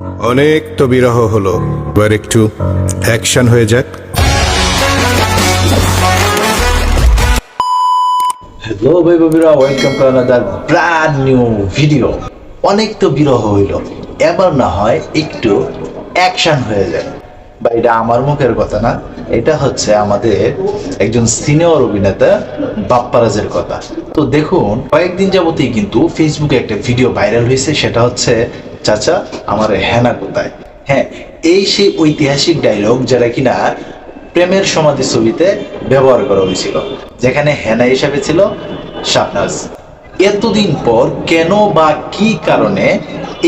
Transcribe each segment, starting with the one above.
অনেক তো বিরহ হলো। এবার একটু অ্যাকশন হয়ে যাক। হ্যালো ভাই বাবিরা welcome to another brand new video অনেক তো বিরহ হইল। এবার না হয় একটু অ্যাকশন হয়ে যায় বা এটা আমার মুখের কথা না, এটা হচ্ছে আমাদের একজন সিনিয়র অভিনেতা বাপ্পারাজের কথা। তো দেখুন, কয়েকদিন যাবতেই কিন্তু ফেসবুকে একটা ভিডিও ভাইরাল হয়েছে, সেটা হচ্ছে চাচা, আমার হেনা কোথায়? হ্যাঁ এই সেই ঐতিহাসিক ডায়লগ যেটা কিনা প্রেমের সমাধি ছবিতে ব্যবহার করা হয়েছিল, যেখানে হেনা হিসাবে ছিল শাবনাজ এতদিন পর কেন বা কি কারণে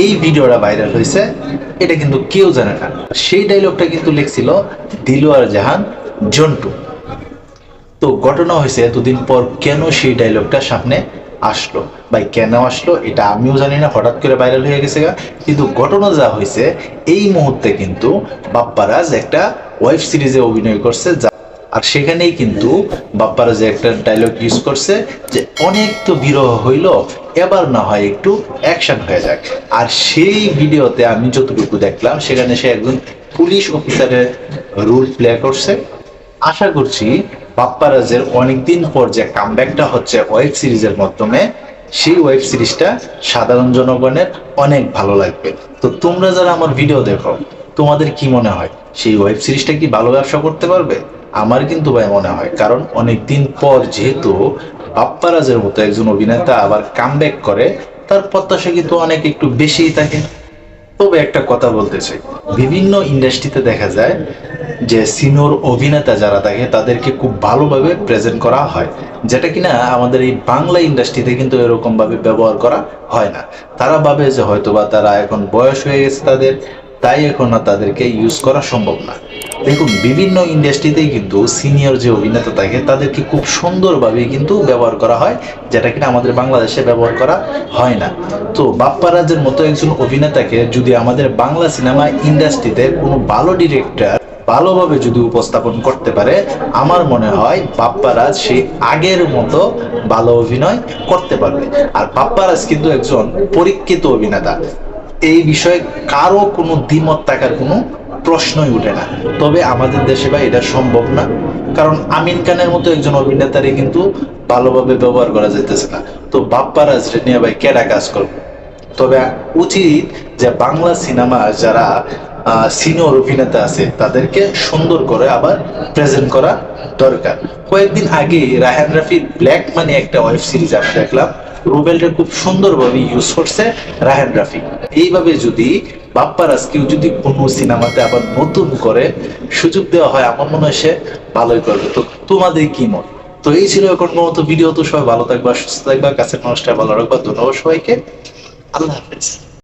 এই ভিডিওটা ভাইরাল হয়েছে, এটা কিন্তু কেউ জানে না। সেই ডায়লগটা কিন্তু লিখছিল দিলওয়ার জাহান জন্টু। তো ঘটনা হয়েছে এতদিন পর কেন সেই ডায়লগটা সামনে আসলো। ভাই, কেন আসলো? এটা আমিও জানি না, হঠাৎ করে ভাইরাল হয়ে গেছে গা। কিন্তু ঘটনা যা হয়েছে, এই মুহূর্তে কিন্তু বাপ্পারাজ একটা ওয়েব সিরিজে অভিনয় করছে, যা আর সেখানেই কিন্তু বাপ্পারাজ একটা ডায়লগ ইউজ করছে, যে অনেক তো বিরহ হইল, এবার না হয় একটু অ্যাকশন হয়ে যাক। আর সেই ভিডিওতে আমি যতটুকু দেখলাম, সেখানে সে একজন পুলিশ অফিসারের রোল প্লে করছে। আশা করছি বাপ্পারাজের অনেকদিন পর যে কামব্যাকটা হচ্ছে ওয়েব সিরিজের মাধ্যমে, সেই ওয়েব সিরিজটা সাধারণ জনগণের অনেক ভালো লাগবে। তো তোমরা যারা আমার ভিডিও দেখো, তোমাদের কি মনে হয়? সেই ওয়েব সিরিজটা কি ভালো ব্যবসা করতে পারবে? আমার কিন্তু ভাই মনে হয়, কারণ অনেকদিন পর যেহেতু বাপ্পারাজের মতো একজন অভিনেতা আবার কামব্যাক করে, তার প্রত্যাশা কিন্তু অনেক একটু বেশিই থাকে। তবে একটা কথা বলতে চাই। বিভিন্ন ইন্ডাস্ট্রিতে দেখা যায় যে সিনিয়র অভিনেতা যারা থাকে, তাদেরকে খুব ভালোভাবে প্রেজেন্ট করা হয়, যেটা কিনা আমাদের এই বাংলা ইন্ডাস্ট্রিতে কিন্তু এরকম ভাবে ব্যবহার করা হয় না। তারা ভাবে যে হয়তোবা তারা এখন বয়স হয়ে গেছে তাদের, তাই এখন আর তাদেরকে ইউজ করা সম্ভব না। দেখুন, বিভিন্ন ইন্ডাস্ট্রিতেই কিন্তু সিনিয়র যে অভিনেতা থাকে, তাদেরকে খুব সুন্দরভাবে কিন্তু ব্যবহার করা হয়, যেটা কিনা আমাদের বাংলাদেশে ব্যবহার করা হয় না। তো বাপ্পারাজের মতো একজন অভিনেতাকে যদি আমাদের বাংলা সিনেমা ইন্ডাস্ট্রিতে কোনো ভালো ডিরেক্টর ভালোভাবে যদি উপস্থাপন করতে পারে, আমার মনে হয় বাপ্পারাজ সেই আগের মতো ভালো অভিনয় করতে পারবে। আর বাপ্পারাজ কিন্তু একজন পরীক্ষিত অভিনেতা। এই বিষয়ে কারও কোনো দ্বিমত থাকার কোনো প্রশ্নই উঠে না। তবে আমাদের দেশে ভাই এটা সম্ভব না। কারণ আমিন খানের মতো একজন অভিনেতারে কিন্তু ভালোভাবে ব্যবহার করা যেতেছে না। তো বাপ্পারাজ নিয়ে ভাই কেডা কাজ করবে? তবে উচিত যে বাংলা সিনেমা যারা সিনিয়র অভিনেতা আছে, তাদেরকে সুন্দর করে আবার প্রেজেন্ট করা দরকার। কয়েকদিন আগে রাহান রাফির ব্ল্যাক মানি একটা ওয়েব সিরিজ আমি দেখলাম। রুবেলটা খুব সুন্দরভাবে ইউজ করছে রাহান রাফি। এইভাবে যদি কেউ যদি কোনো সিনেমাতে আবার নতুন করে সুযোগ দেওয়া হয়, আমার মনে হয় সে ভালোই করবে। তো তোমাদের কি মত? তো এই ছিল এখন মতো ভিডিও তো সবাই ভালো থাকবা, সুস্থ থাকবা, কাছের মানুষটা ভালো রাখবা। ধন্যবাদ সবাইকে। আল্লাহ হাফেজ।